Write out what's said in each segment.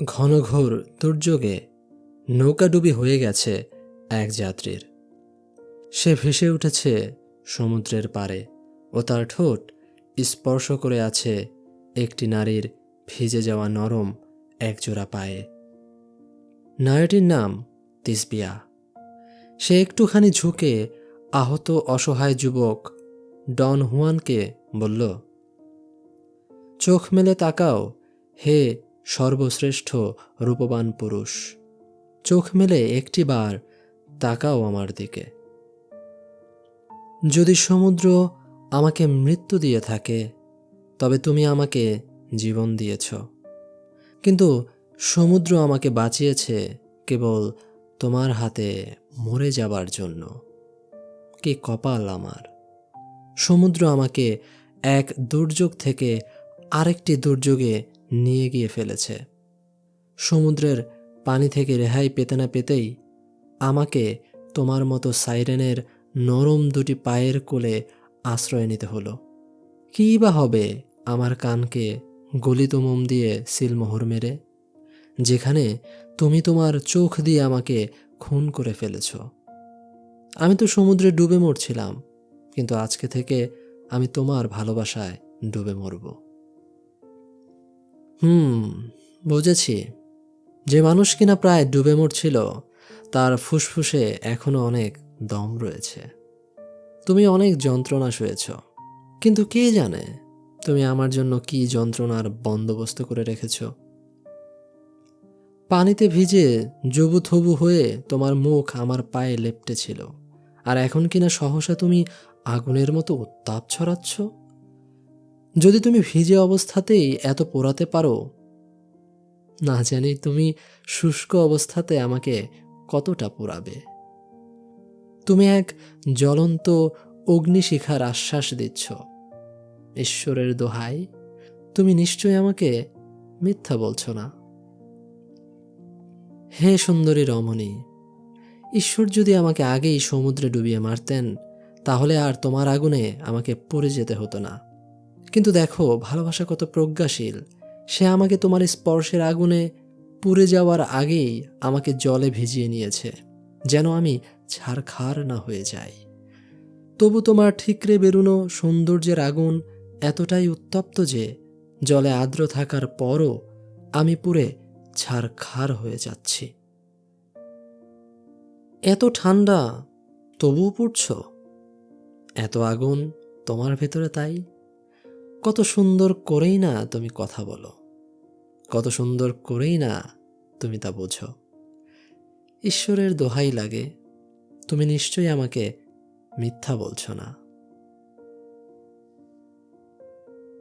ঘনঘোর দুর্যোগে নৌকাডুবি হয়ে গেছে এক যাত্রীর। সে ভেসে উঠেছে সমুদ্রের পারে ও তার ঠোঁট স্পর্শ করে আছে একটি নারীর ভিজে যাওয়া নরম একজোড়া পায়ে। নারীটির নাম তিসবিয়া। সে একটুখানি ঝুঁকে আহত অসহায় যুবক ডন হুয়ানকে বলল, চোখ মেলে তাকাও, হে সর্বশ্রেষ্ঠ রূপবান পুরুষ। চোখ মেলে একটিবার তাকাও আমার দিকে। যদি সমুদ্র আমাকে মৃত্যু দিয়ে থাকে, তবে তুমি আমাকে জীবন দিয়েছ। কিন্তু সমুদ্র আমাকে বাঁচিয়েছে কেবল তোমার হাতে মরে যাবার জন্য। কি কপাল আমার! সমুদ্র আমাকে এক দুর্যোগ থেকে আরেকটি দুর্যোগে নিয়ে গিয়ে ফেলেছে। সমুদ্রের পানি থেকে রেহাই পেতে না পেতেই আমাকে তোমার মতো সাইরেনের নরম দুটি পায়ের কোলে আশ্রয় নিতে হলো। কী বা হবে আমার কানকে গলিত মোম দিয়ে সিলমোহর মেরে, যেখানে তুমি তোমার চোখ দিয়ে আমাকে খুন করে ফেলেছ। আমি তো সমুদ্রে ডুবে মরছিলাম, কিন্তু আজকে থেকে আমি তোমার ভালোবাসায় ডুবে মরব। হুম, বুঝেছি। যে মানুষ কিনা প্রায় ডুবে মরছিল, তার ফুসফুসে এখনও অনেক দম রয়েছে। তুমি অনেক যন্ত্রণা শুয়েছ কিন্তু কে জানে তুমি আমার জন্য কি যন্ত্রণার বন্দোবস্ত করে রেখেছ? পানিতে ভিজে জবুথবু হয়ে তোমার মুখ আমার পায়ে লেপটে ছিল আর এখন কিনা সহসা তুমি আগুনের মতো উত্তাপ ছড়াচ্ছ? যদি তুমি ভিজে অবস্থাতেই এত পোড়াতে পারো, না জানি তুমি শুষ্ক অবস্থাতে আমাকে কতটা পোড়াবে। তুমি এক জ্বলন্ত অগ্নিশিখার আশ্বাস দিচ্ছ। ঈশ্বরের দোহাই, তুমি নিশ্চয়ই আমাকে মিথ্যা বলছো না। হে সুন্দরী রমণী, ঈশ্বর যদি আমাকে আগেই সমুদ্রে ডুবিয়ে মারতেন, তাহলে আর তোমার আগুনে আমাকে পড়ে যেতে হতো না। কিন্তু দেখো, ভালোবাসা কত প্রজ্ঞাশীল। সে আমাকে তোমার স্পর্শের আগুনে পুড়ে যাওয়ার আগেই আমাকে জলে ভিজিয়ে নিয়েছে, যেন আমি ছাড়খাড় না হয়ে যাই। তবু তোমার ঠিকরে বেরুনো সৌন্দর্যের আগুন এতটাই উত্তপ্ত যে, জলে আর্দ্র থাকার পরও আমি পুরে ছাড়খাড় হয়ে যাচ্ছি। এত ঠান্ডা, তবুও পুড়ছ? এত আগুন তোমার ভেতরে তাই? কত সুন্দর করেই না তুমি কথা বলো। কত সুন্দর করেই না তুমি তা বোঝো। ঈশ্বরের দোহাই লাগে, তুমি নিশ্চয়ই আমাকে মিথ্যা বলছো না।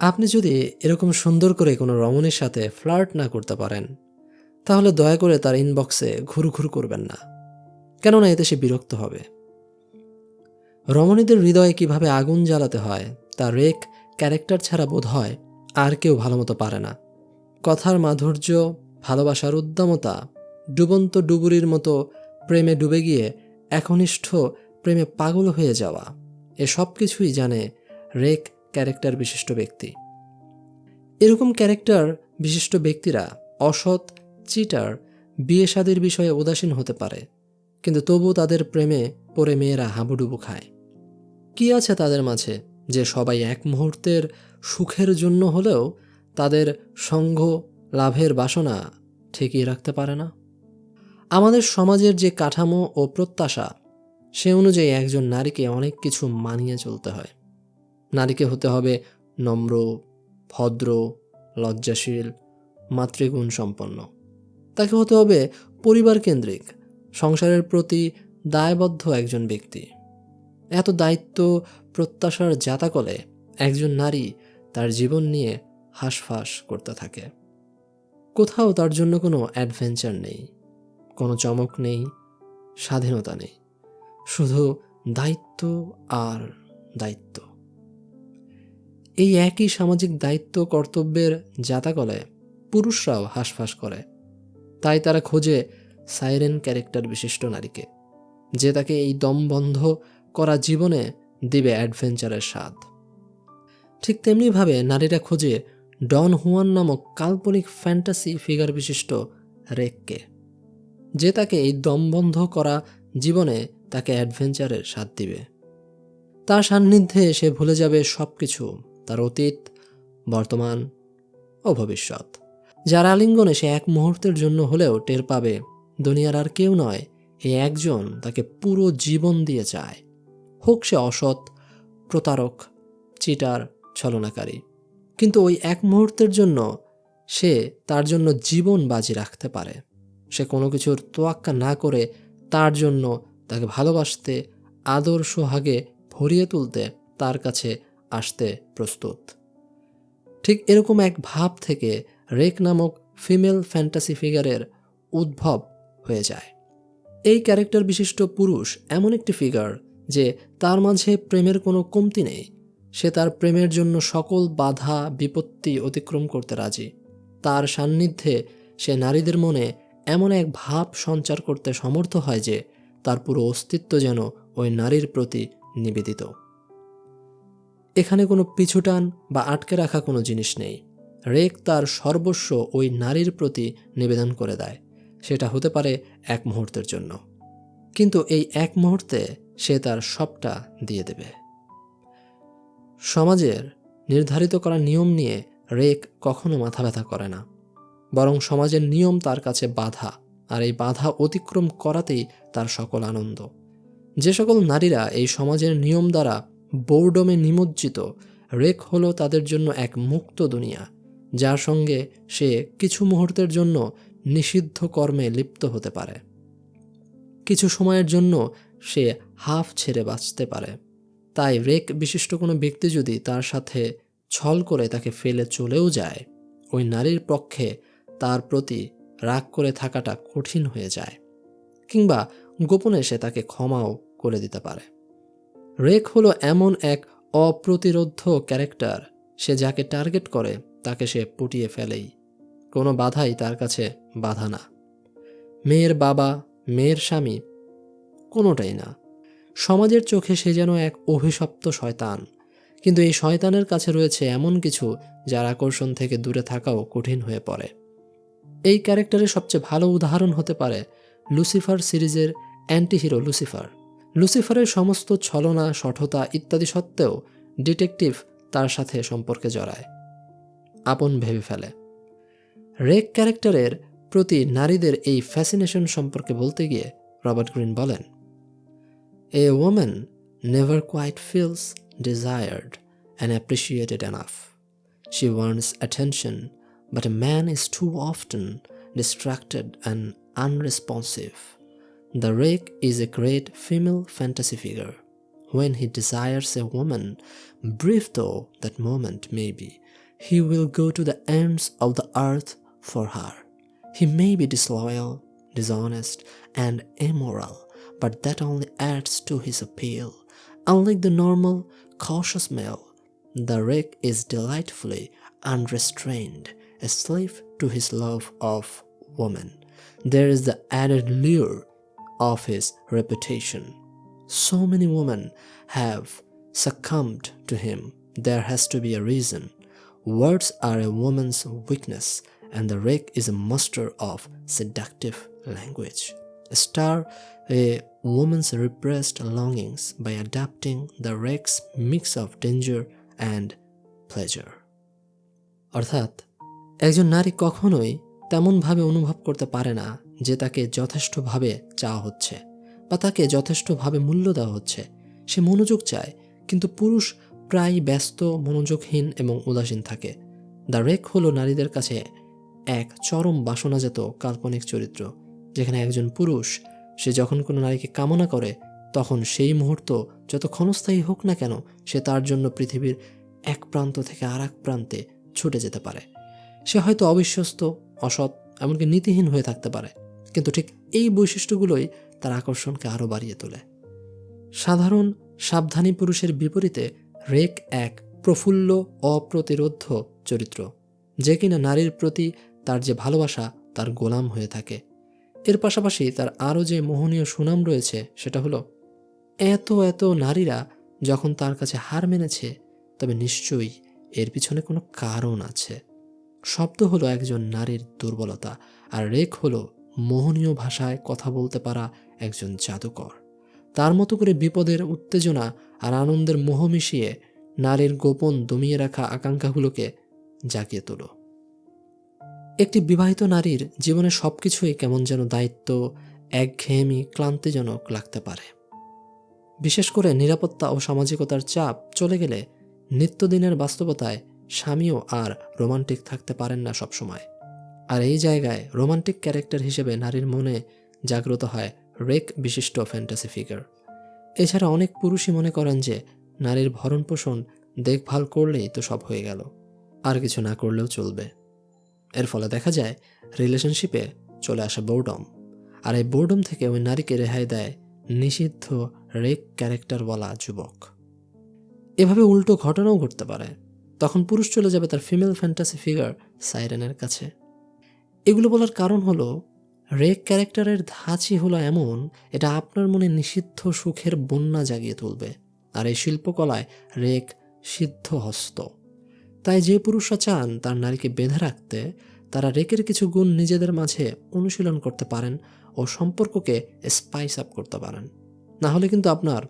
আপনি যদি এরকম সুন্দর করে কোনো রমণীর সাথে ফ্লার্ট না করতে পারেন, তাহলে দয়া করে তার ইনবক্সে ঘুরু ঘুরু করবেন না, কেননা এতে সে বিরক্ত হবে। রমণীদের হৃদয়ে কীভাবে আগুন জ্বালাতে হয়, তা রেক ক্যারেক্টার ছাড়া বোধ হয় আর কেউ ভালো মতো পারে না। কথার মাধুর্য, ভালোবাসার উদ্দামতা ডুবন্ত ডুবুরির মতো প্রেমে ডুবে গিয়ে একনিষ্ঠ প্রেমে পাগল হয়ে যাওয়া, এ সব কিছুই জানে রেক ক্যারেক্টার বিশিষ্ট ব্যক্তি। এরকম ক্যারেক্টার বিশিষ্ট ব্যক্তিরা অসৎ, চিটার বিয়ে শাদির বিষয়ে উদাসীন হতে পারে, কিন্তু তবু তাদের প্রেমে পড়ে মেয়েরা হাবুডুবু খায়। কি আছে তাদের মাঝে? যে সবাই এক মুহূর্তের সুখের জন্য হলেও তাদের সঙ্গ লাভের বাসনা ঠেকিয়ে রাখতে পারে না। আমাদের সমাজের যে কাঠামো ও প্রত্যাশা, সে অনুযায়ী একজন নারীকে অনেক কিছু মানিয়ে চলতে হয়। নারীকে হতে হবে নম্র, ভদ্র, লজ্জাশীল, মাতৃগুণ সম্পন্ন। তাকে হতে হবে পরিবার কেন্দ্রিক, সংসারের প্রতি দায়বদ্ধ একজন ব্যক্তি। এত দায়িত্ব প্রত্যাশার জাতাকলে একজন নারী তার জীবন নিয়ে হাঁসফাঁস করতে থাকে। কোথাও তার জন্য কোনো অ্যাডভেঞ্চার নেই, কোনো চমক নেই, স্বাধীনতা নেই, শুধু দায়িত্ব আর দায়িত্ব। এই একই সামাজিক দায়িত্ব কর্তব্যের জাতাকলে পুরুষরাও হাঁসফাঁস করে, তাই তারা খোঁজে সাইরেন ক্যারেক্টার বিশিষ্ট নারীকে, যে তাকে এই দম বন্ধ করা জীবনে দিবে অ্যাডভেঞ্চারের স্বাদ। ঠিক তেমনিভাবে নারীরা খোঁজে ডন হুয়ান নামক কাল্পনিক ফ্যান্টাসি ফিগার বিশিষ্ট রেককে, যে তাকে এই দমবন্ধ করা জীবনে তাকে অ্যাডভেঞ্চারের স্বাদ দিবে। তার সান্নিধ্যে সে ভুলে যাবে সব কিছু তার অতীত, বর্তমান ও ভবিষ্যৎ, যার আলিঙ্গনে সে এক মুহূর্তের জন্য হলেও টের পাবে, দুনিয়ার আর কেউ নয় এই একজন তাকে পুরো জীবন দিয়ে চায়। হোক সে অসৎ, প্রতারক, চিটার, ছলনাকারী। কিন্তু ওই এক মুহূর্তের জন্য সে তার জন্য জীবন বাজি রাখতে পারে। সে কোনো কিছুর তোয়াক্কা না করে তার জন্য তাকে ভালোবাসতে, আদর সোহাগে ভরিয়ে তুলতে তার কাছে আসতে প্রস্তুত। ঠিক এরকম এক ভাব থেকে রেক নামক ফিমেল ফ্যান্টাসি ফিগারের উদ্ভব হয়ে যায়। এই ক্যারেক্টার বিশিষ্ট পুরুষ এমন একটি ফিগার যে তার মাঝে প্রেমের কোনো কমতি নেই। সে তার প্রেমের জন্য সকল বাধা, বিপত্তি অতিক্রম করতে রাজি। তার সান্নিধ্যে সে নারীদের মনে এমন এক ভাব সঞ্চার করতে সমর্থ হয় যে, তার পুরো অস্তিত্ব যেন ওই নারীর প্রতি নিবেদিত। এখানে কোনো পিছুটান বা আটকে রাখা কোনো জিনিস নেই। রেক তার সর্বস্ব ওই নারীর প্রতি নিবেদন করে দেয়। সেটা হতে পারে এক মুহূর্তের জন্য। কিন্তু এই এক মুহূর্তে সে তার সবটা দিয়ে দেবে। সমাজের নির্ধারিত করা নিয়ম নিয়ে রেক কখনো মাথা ব্যথা করে না। বরং সমাজের নিয়ম তার কাছে বাধা, আর এই বাধা অতিক্রম করাতেই তার সকল আনন্দ। যে সকল নারীরা এই সমাজের নিয়ম দ্বারা বোর্ডমে নিমজ্জিত, রেক হলো তাদের জন্য এক মুক্ত দুনিয়া, যার সঙ্গে সে কিছু মুহূর্তের জন্য নিষিদ্ধ কর্মে লিপ্ত হতে পারে। কিছু সময়ের জন্য সে হাফ ছেড়ে বাঁচতে পারে। তাই রেক বিশিষ্ট কোনো ব্যক্তি যদি তার সাথে ছল করে তাকে ফেলে চলেও যায়, ওই নারীর পক্ষে তার প্রতি রাগ করে থাকাটা কঠিন হয়ে যায় কিংবা গোপনে সে তাকে ক্ষমাও করে দিতে পারে। রেক হলো এমন এক অপ্রতিরোধ্য ক্যারেক্টার, সে যাকে টার্গেট করে তাকে সে পুটিয়ে ফেলেই। কোনো বাধাই তার কাছে বাধা না। মেয়ের বাবা, মেয়ের স্বামী কোনোটাই না। সমাজের চোখে সে যেন এক অভিশপ্ত শয়তান। কিন্তু এই শয়তানের কাছে রয়েছে এমন কিছু যার আকর্ষণ থেকে দূরে থাকাও কঠিন হয়ে পড়ে। এই ক্যারেক্টারের সবচেয়ে ভালো উদাহরণ হতে পারে লুসিফার সিরিজের অ্যান্টিহিরো লুসিফার। লুসিফারের সমস্ত ছলনা সঠতা ইত্যাদি সত্ত্বেও ডিটেকটিভ তার সাথে সম্পর্কে জড়ায়। আপন ভেবে ফেলে। রেক ক্যারেক্টারের প্রতি নারীদের এই ফ্যাসিনেশন সম্পর্কে বলতে গিয়ে রবার্ট গ্রিন বলেন A woman never quite feels desired and appreciated enough. She wants attention, but a man is too often distracted and unresponsive. The rake is a great female fantasy figure. When he desires a woman, brief though that moment may be, he will go to the ends of the earth for her. He may be disloyal, dishonest, and immoral but that only adds to his appeal. Unlike the normal, cautious male, the rake is delightfully unrestrained a slave to his love of woman. There is the added lure of his reputation. So many women have succumbed to him. There has to be a reason. Words are a woman's weakness, and the rake is a master of seductive language. Star a woman's repressed longings by adapting the rake's mix of danger and pleasure. অর্থাৎ, একজন নারী কখনোই তেমনভাবে অনুভব করতে পারে না যে তাকে যথেষ্টভাবে চাওয়া হচ্ছে বা তাকে যথেষ্টভাবে মূল্য দেওয়া হচ্ছে। সে মনোযোগ চায়, কিন্তু পুরুষ প্রায় ব্যস্ত, মনোযোগহীন এবং উদাসীন থাকে। দ্য রেক হলো নারীদের কাছে এক চরম বাসনাজাত কাল্পনিক চরিত্র। যেখানে একজন পুরুষ, সে যখন কোনো নারীকে কামনা করে, তখন সেই মুহূর্ত যত ক্ষণস্থায়ী হোক না কেন, সে তার জন্য পৃথিবীর এক প্রান্ত থেকে আর প্রান্তে ছুটে যেতে পারে। সে হয়তো অবিশ্বস্ত, অসৎ, এমনকি নীতিহীন হয়ে থাকতে পারে। কিন্তু ঠিক এই বৈশিষ্ট্যগুলোই তার আকর্ষণকে আরও বাড়িয়ে তোলে। সাধারণ, সাবধানী পুরুষের বিপরীতে রেক এক প্রফুল্ল, অপ্রতিরোধ্য চরিত্র। যে কিনা নারীর প্রতি তার যে ভালোবাসা, তার গোলাম হয়ে থাকে। এর পাশাপাশি তার আরও যে মোহনীয় সুনাম রয়েছে, সেটা হলো, এত এত নারীরা যখন তার কাছে হার মেনেছে, তবে নিশ্চয়ই এর পিছনে কোনো কারণ আছে। শব্দ হলো একজন নারীর দুর্বলতা, আর রেক হলো মোহনীয় ভাষায় কথা বলতে পারা একজন জাদুকর। তার মতো করে বিপদের উত্তেজনা আর আনন্দের মোহ মিশিয়ে নারীর গোপন দমিয়ে রাখা আকাঙ্ক্ষাগুলোকে জাগিয়ে তোলো। একটি বিবাহিত নারীর জীবনে সবকিছুই কেমন যেন দায়িত্ব একঘেয়েমি ক্লান্তিজনক লাগতে পারে। বিশেষ করে নিরাপত্তা ও সামাজিকতার চাপ চলে গেলে নিত্যদিনের বাস্তবতায় স্বামীও আর রোমান্টিক থাকতে পারেন না সবসময়। আর এই জায়গায় রোমান্টিক ক্যারেক্টার হিসেবে নারীর মনে জাগ্রত হয় রেক বিশিষ্ট ফ্যান্টাসি ফিগার। এছাড়া অনেক পুরুষই মনে করেন যে নারীর ভরণ পোষণ দেখভাল করলেই তো সব হয়ে গেল, আর কিছু না করলেও চলবে। এর ফলে দেখা যায় রিলেশনশিপে চলে আসে বোর্ডম আর এই বোর্ডম থেকে ওই নারীকে রেহাই দেয় নিষিদ্ধ রেক ক্যারেক্টারওয়ালা যুবক। এভাবে উল্টো ঘটনাও ঘটতে পারে। তখন পুরুষ চলে যাবে তার ফিমেল ফ্যান্টাসি ফিগার সাইরেনের কাছে। এগুলো বলার কারণ হলো রেক ক্যারেক্টারের ধাঁচি হলো এমন, এটা আপনার মনে নিষিদ্ধ সুখের বন্যা জাগিয়ে তুলবে। আর এই শিল্পকলায় রেক সিদ্ধ হস্ত তাই যে পুরুষরা চান তার নারীকে বেঁধে রাখতে, তারা রেকের কিছু গুণ নিজেদের মাঝে অনুশীলন করতে পারেন ও সম্পর্ককে স্পাইস আপ করতে পারেন। না হলে কিন্তু আপনার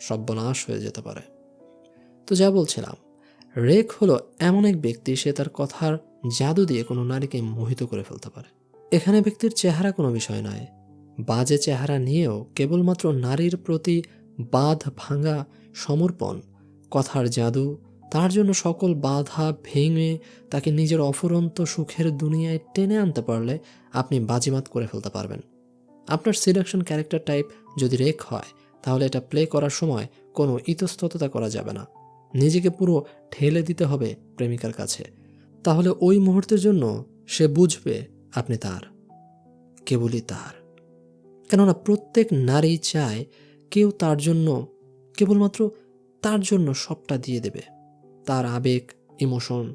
সর্বনাশ হয়ে যেতে পারে। তো যা বলছিলাম, রেক হলো এমন এক ব্যক্তি, সে তার কথার জাদু দিয়ে কোনো নারীকে মোহিত করে ফেলতে পারে। এখানে ব্যক্তির চেহারা কোনো বিষয় নয়। বাজে চেহারা নিয়েও কেবলমাত্র নারীর প্রতি বাঁধ ভাঙা, সমর্পণ, কথার জাদু তার জন্য সকল বাধা ভেঙে তাকে নিজের অফুরন্ত সুখের দুনিয়ায় টেনে আনতে পারলে আপনি বাজিমাত করে ফেলতে পারবেন। আপনার সিলেকশন ক্যারেক্টার টাইপ যদি রেক হয়, তাহলে এটা প্লে করার সময় কোনো ইতস্তততা করা যাবে না। নিজেকে পুরো ঠেলে দিতে হবে প্রেমিকার কাছে। তাহলে ওই মুহূর্তের জন্য সে বুঝবে আপনি তার, কেবলই তার। কেননা প্রত্যেক নারী চায় কেউ তার জন্য, কেবলমাত্র তার জন্য সবটা দিয়ে দেবে। তার আবেগ ইমোশন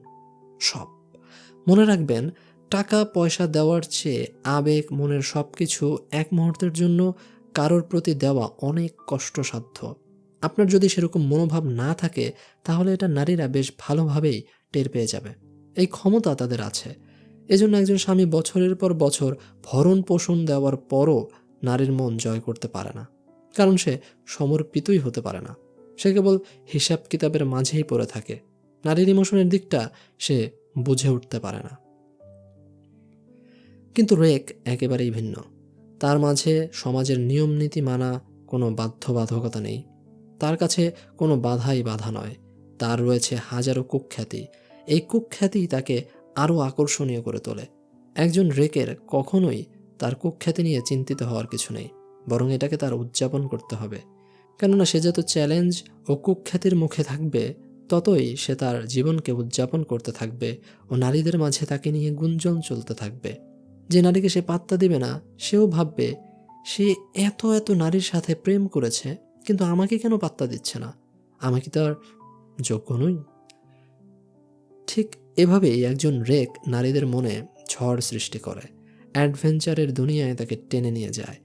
সব। মনে রাখবেন, টাকা, পয়সা দেওয়ার চেয়ে আবেগ, মনের সব কিছু এক মুহূর্তের জন্য কারোর প্রতি দেওয়া অনেক কষ্টসাধ্য। আপনার যদি সেরকম মনোভাব না থাকে, তাহলে এটা নারীরা বেশ ভালোভাবেই টের পেয়ে যাবে। এই ক্ষমতা তাদের আছে। এজন্য একজন স্বামী বছরের পর বছর ভরণ পোষণ দেওয়ার পরও নারীর মন জয় করতে পারে না। কারণ সে সমর্পিতই হতে পারে না। সে কেবল হিসাব কিতাবের মাঝেই পড়ে থাকে। নারীর ইমোশনের দিকটা সে বুঝে উঠতে পারে না। কিন্তু রেক একেবারেই ভিন্ন। তার মাঝে সমাজের নিয়ম নীতি মানা কোনো বাধ্যবাধকতা নেই। তার কাছে কোনো বাধাই বাধা নয়। তার রয়েছে হাজারো কুখ্যাতি। এই কুখ্যাতি তাকে আরও আকর্ষণীয় করে তোলে। একজন রেকের কখনোই তার কুখ্যাতি নিয়ে চিন্তিত হওয়ার কিছু নেই, বরং এটাকে তার উদযাপন করতে হবে। কেননা সে যত চ্যালেঞ্জ ও কুখ্যাতির মুখে থাকবে, ততই সে তার জীবনকে উদযাপন করতে থাকবে ও নারীদের মাঝে তাকে নিয়ে গুঞ্জন চলতে থাকবে। যে নারীকে সে পাত্তা দিবে না, সেও ভাববে, সে এত এত নারীর সাথে প্রেম করেছে, কিন্তু আমাকে কেন পাত্তা দিচ্ছে না? আমি কি তার যোগ্য নই। ঠিক এভাবেই একজন রেক নারীদের মনে ঝড় সৃষ্টি করে। অ্যাডভেঞ্চারের দুনিয়ায় তাকে টেনে নিয়ে যায়।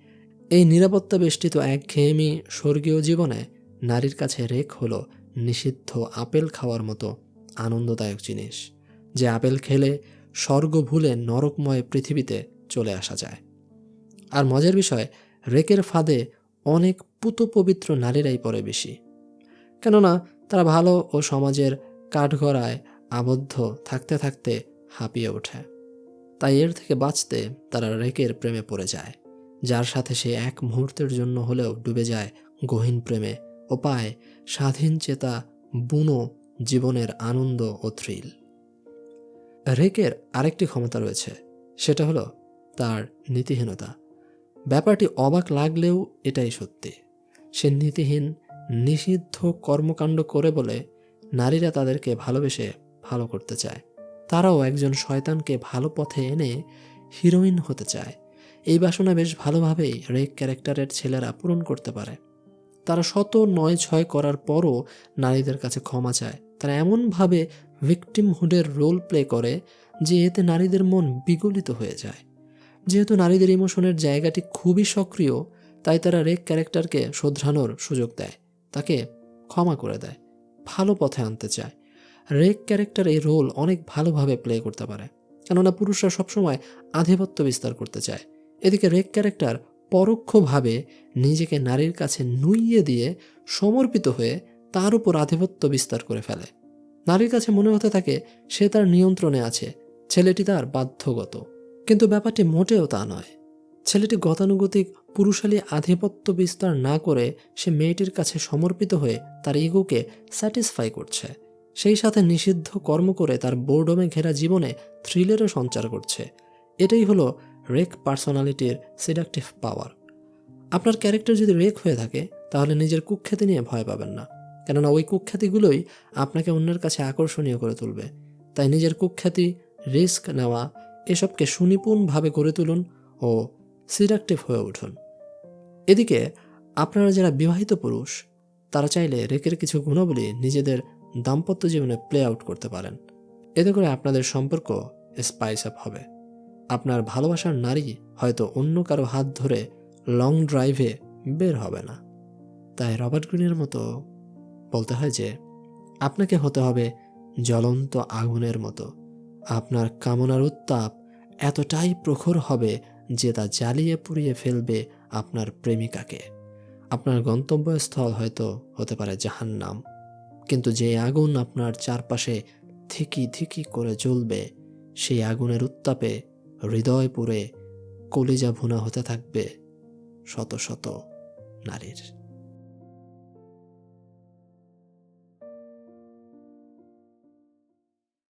এই নিরাপত্তা বেষ্টিত একঘেয়েমি স্বর্গীয় জীবনে নারীর কাছে রেক হলো নিষিদ্ধ আপেল খাওয়ার মতো আনন্দদায়ক জিনিস, যে আপেল খেলে স্বর্গ ভুলে নরকময় পৃথিবীতে চলে আসা যায়। আর মজার বিষয়, রেকের ফাঁদে অনেক পুত পবিত্র নারীরাই পড়ে বেশি। কেননা তারা ভালো ও সমাজের কাঠগড়ায় আবদ্ধ থাকতে থাকতে হাঁপিয়ে ওঠে। তাই এর থেকে বাঁচতে তারা রেকের প্রেমে পড়ে যায়। যার সাথে সে এক মুহূর্তের জন্য হলেও ডুবে যায় গহীন প্রেমে ও পায় স্বাধীন চেতা, বুনো জীবনের আনন্দ ও থ্রিল রেকের আরেকটি ক্ষমতা রয়েছে, সেটা হলো তার নীতিহীনতা। ব্যাপারটি অবাক লাগলেও এটাই সত্যি। সে নীতিহীন, নিষিদ্ধ কর্মকাণ্ড করে বলে নারীরা তাদেরকে ভালোবেসে ভালো করতে চায়। তারাও একজন শয়তানকে ভালো পথে এনে হিরোইন হতে চায়। এই বাসনা বেশ ভালোভাবেই রেক ক্যারেক্টারের ছেলেরা পূরণ করতে পারে। তারা শত নয় ছয় করার পরও নারীদের কাছে ক্ষমা চায়। তারা এমনভাবে ভিকটিমহুডের রোল প্লে করে যে এতে নারীদের মন বিগলিত হয়ে যায়। যেহেতু নারীদের ইমোশনের জায়গাটি খুবই সক্রিয়, তাই তারা রেক ক্যারেক্টারকে শোধরানোর সুযোগ দেয়, তাকে ক্ষমা করে দেয়, ভালো পথে আনতে চায়। রেক ক্যারেক্টার এই রোল অনেক ভালোভাবে প্লে করতে পারে, কেননা পুরুষরা সবসময় আধিপত্য বিস্তার করতে চায়। এদিকে রেক ক্যারেক্টার পরোক্ষভাবে নিজেকে নারীর কাছে নুইয়ে দিয়ে সমর্পিত হয়ে তার উপর আধিপত্য বিস্তার করে ফেলে। নারীর কাছে মনে হতে থাকে সে তার নিয়ন্ত্রণে আছে, ছেলেটি তার বাধ্যগত। কিন্তু ব্যাপারটি মোটেও তা নয়। ছেলেটি গতানুগতিক, পুরুষালী আধিপত্য বিস্তার না করে সে মেয়েটির কাছে সমর্পিত হয়ে তার ইগোকে স্যাটিসফাই করছে। সেই সাথে নিষিদ্ধ কর্ম করে তার বোর্ডমে ঘেরা জীবনে থ্রিলেরও সঞ্চার করছে। এটাই হলো রেক পার্সোনালিটির সিডাকটিভ পাওয়ার। আপনার ক্যারেক্টার যদি রেক হয়ে থাকে, তাহলে নিজের কুখ্যাতি নিয়ে ভয় পাবেন না। কেননা ওই কুখ্যাতিগুলোই আপনাকে অন্যের কাছে আকর্ষণীয় করে তুলবে। তাই নিজের কুখ্যাতি, রিস্ক নেওয়া, এসবকে সুনিপুণভাবে গড়ে তুলুন ও সিডাকটিভ হয়ে উঠুন। এদিকে, আপনারা যারা বিবাহিত পুরুষ, তারা চাইলে রেকের কিছু গুণাবলী নিজেদের দাম্পত্য জীবনে প্লে আউট করতে পারেন। এতে করে আপনাদের সম্পর্ক স্পাইস আপ হবে। আপনার ভালোবাসার নারী হয়তো অন্য কারও হাত ধরে লং ড্রাইভে বের হবে না। তাই রবার্ট গ্রিনের মতো বলতে হয় যে, আপনাকে হতে হবে জ্বলন্ত আগুনের মতো। আপনার কামনার উত্তাপ এতটাই প্রখর হবে যে তা জ্বালিয়ে পুড়িয়ে ফেলবে আপনার প্রেমিকাকে। আপনার গন্তব্যস্থল হয়তো হতে পারে জাহান্নাম। কিন্তু যে আগুন আপনার চারপাশে থিকি থিকি করে জ্বলবে, সেই আগুনের উত্তাপে হৃদয় পুরে কলিজা ভুনা হতে থাকবে শত শত নারীর।